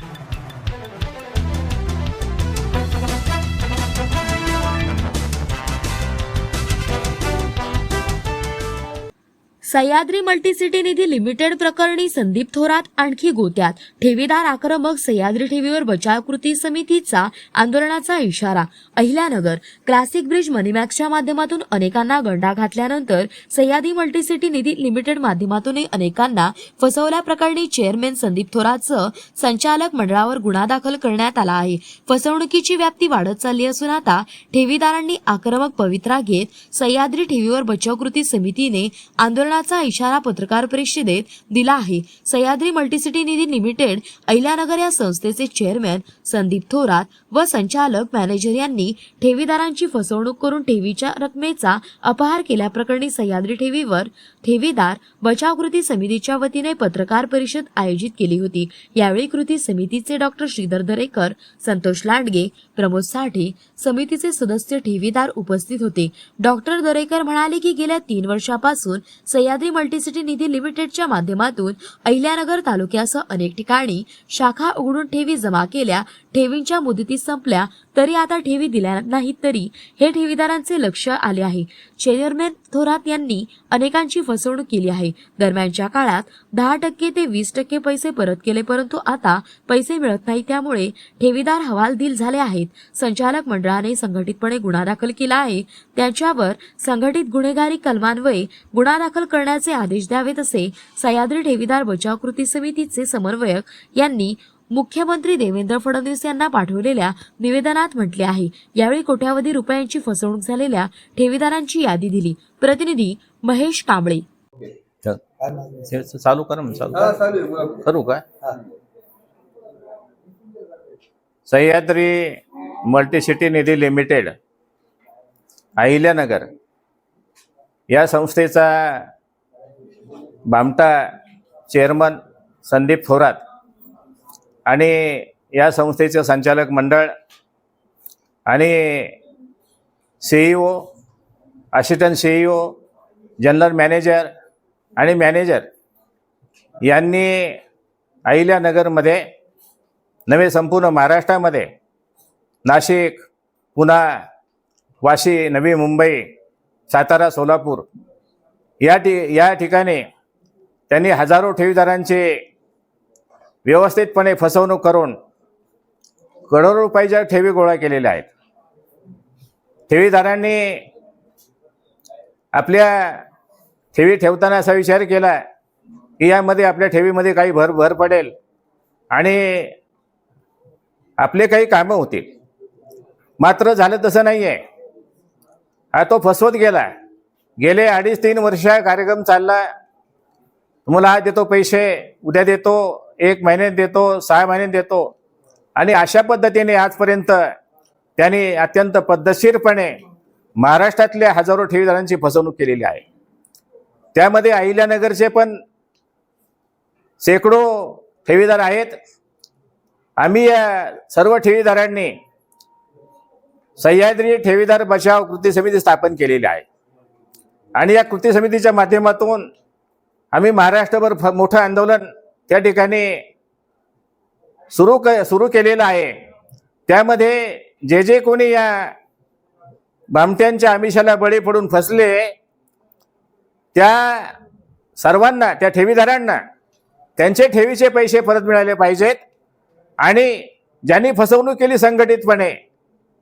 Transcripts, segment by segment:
you. Sahyadri multicity Nidhi limited प्रकरणी संदीप थोरात आणखी गोत्यात. ठेवीदार आक्रमक सह्याद्री ठेवीवर बचाव कृती समितीचा आंदोलनाचा इशारा. अहिल्यानगर क्लासिक ब्रिज मनीमॅक्सच्या माध्यमातून अनेकांना गंडा घातल्यानंतर सह्याद्री मल्टीसिटी निधी लिमिटेड माध्यमातूनही अनेकांना फसवल्याप्रकरणी चेअरमॅन संदीप थोरातसह संचालक मंडळावर गुन्हा दाखल करण्यात आला आहे. फसवणुकीची व्याप्ती वाढत चालली असून आता ठेवीदारांनी आक्रमक पवित्रा घेत सह्याद्री ठेवीवर बचाव कृती समितीने आंदोलन आंदोलनाचा इशारा पत्रकार परिषदेत दिला आहे. सह्याद्री मल्टीसिटी निधी लिमिटेड अहिल्यानगर या संस्थेचे चेअरमॅन संदीप थोरात व संचालक मॅनेजर यांनी ठेवीदारांची फसवणूक करून ठेवीच्या रकमेचा अपहार केल्याप्रकरणी सह्याद्री ठेवीवर ठेवीदार बचाव कृती समितीच्या वतीने पत्रकार परिषद आयोजित केली होती. यावेळी कृती समितीचे डॉक्टर श्रीधर दरेकर संतोष लांडगे प्रमोद साठे समितीचे सदस्य ठेवीदार उपस्थित होते. डॉक्टर दरेकर म्हणाले की गेल्या तीन वर्षापासून सह्याद्री मल्टीसिटी निधी लिमिटेडच्या माध्यमातून अहिल्यानगर तालुक्यासह अनेक ठिकाणी शाखा उघडून ठेवी जमा केल्या. ठेवींच्या मुदती संपल्या. तरी आता ठेवी दिल्या नाहीत तरी हे ठेवीदारांचे लक्ष आले आहे. चेअरमॅन थोरात यांनी अनेकांची फसवणूक केली आहे. दरम्यानच्या काळात दहा टक्के ते वीस टक्के पैसे परत केले परंतु आता पैसे मिळत नाही त्यामुळे ठेवीदार हवालदिल झाले आहेत. संचालक मंडळाने संघटितपणे गुन्हा दाखल केला आहे. त्याच्यावर संघटित गुन्हेगारी कलमान्वये गुन्हा दाखल करण्याचे आदेश द्यावेत असे सह्याद्री ठेवीदार बचाव कृती समितीचे समन्वयक यांनी मुख्यमंत्री देवेंद्र फडणवीस यांना पाठवलेल्या निवेदनात म्हटले आहे. यावेळी कोट्यावधी रुपयांची फसवणूक झालेल्या ठेवीदारांची यादी दिली. प्रतिनिधी महेश कांबळे. चल. चालू कर हा. सह्याद्री मल्टीसिटी निधी लिमिटेड अहिल्यानगर या संस्थेचा बामटा चेअरमन संदीप थोरात आणि या संस्थेचं संचालक मंडळ आणि CEO assistant CEO general manager आणि मॅनेजर यांनी अहिल्यानगरमध्ये नवे संपूर्ण महाराष्ट्रामध्ये नाशिक पुणा वाशी नवी मुंबई सातारा सोलापूर या ठि या ठिकाणी त्यांनी हजारो ठेवीदारांचे व्यवस्थितपणे फसवणूक करून करोडो रुपयाच्या ठेवी गोळा केलेल्या आहेत. ठेवीदारांनी आपल्या ठेवी ठेवताना असा विचार केला की यामध्ये आपल्या ठेवीमध्ये काही भर भर पडेल आणि आपले काही कामं होतील. मात्र झालं तसं नाही आहे हा तो फसवत गेला. गेले अडीच तीन वर्ष कार्यक्रम चालला. तुम्हाला देतो पैसे उद्या देतो एक महिन्यात देतो सहा महिन्यात देतो. आणि अशा पद्धतीने आजपर्यंत त्यांनी अत्यंत पद्धतशीरपणे महाराष्ट्रातल्या हजारो ठेवीदारांची फसवणूक केलेली आहे. त्यामध्ये अहिल्यानगरचे पण शेकडो ठेवीदार आहेत. आम्ही या सर्व ठेवीदारांनी सह्याद्री ठेवीदार बचाव कृती समिती स्थापन केलेली आहे. आणि या कृती समितीच्या माध्यमातून आम्ही महाराष्ट्रभर फ- मोठं आंदोलन त्या ठिकाणी सुरू क सुरू केलेलं आहे. त्यामध्ये जे जे कोणी या भामट्यांच्या आमिषाला बळी पडून फसले त्या सर्वांना त्या ठेवीदारांना त्यांचे ठेवीचे पैसे परत मिळाले पाहिजेत आणि ज्यांनी फसवणूक केली संघटितपणे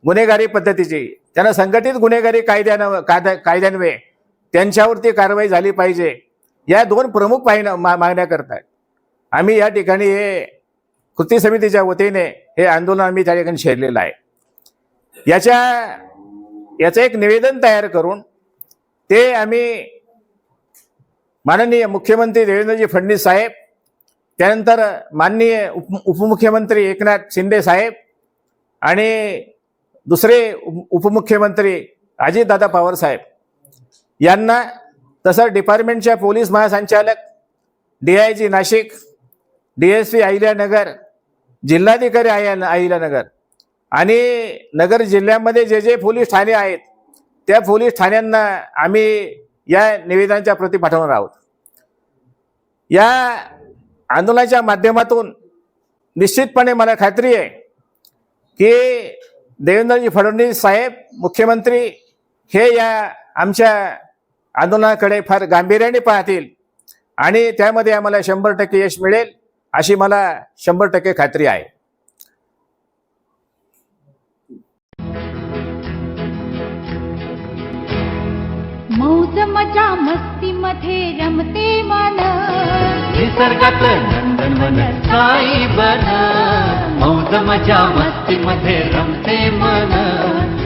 गुन्हेगारी पद्धतीची त्यांना संघटित गुन्हेगारी कायद्यानं कायद्या कायद्यान्वये त्यांच्यावरती कारवाई झाली पाहिजे. या दोन प्रमुख पाहिन मा मागण्या करतात आम्ही या ठिकाणी हे कृती समितीच्या वतीने हे आंदोलन आम्ही त्या ठिकाणी छेडलेलं आहे. याच्या याचं एक निवेदन तयार करून ते आम्ही माननीय मुख्यमंत्री देवेंद्रजी फडणवीस साहेब त्यानंतर माननीय उप उपमुख्यमंत्री एकनाथ शिंदे साहेब आणि दुसरे उप उपमुख्यमंत्री अजितदादा पवार साहेब यांना तसं डिपार्टमेंटच्या पोलीस महासंचालक D I G Nashik D S P Ahilyanagar जिल्हाधिकारी अहिल्यानगर. आणि नगर जिल्ह्यामध्ये जे जे पोलीस ठाणे आहेत त्या पोलीस ठाण्यांना आम्ही या निवेदनाच्या प्रती पाठवणार आहोत. या आंदोलनाच्या माध्यमातून निश्चितपणे मला खात्री आहे की देवेंद्रजी फडणवीस साहेब मुख्यमंत्री हे या आमच्या आंदोलनाकडे फार गांभीर्याने पाहतील. आणि त्यामध्ये आम्हाला शंभर टक्के यश मिळेल अशी मला शंभर टक्के खात्री आहे. मौज मजा मस्ती मध्ये रमते मन. निसर्गात नंदनवन साई बन. मौज मजा मस्ती मध्ये रमते मन.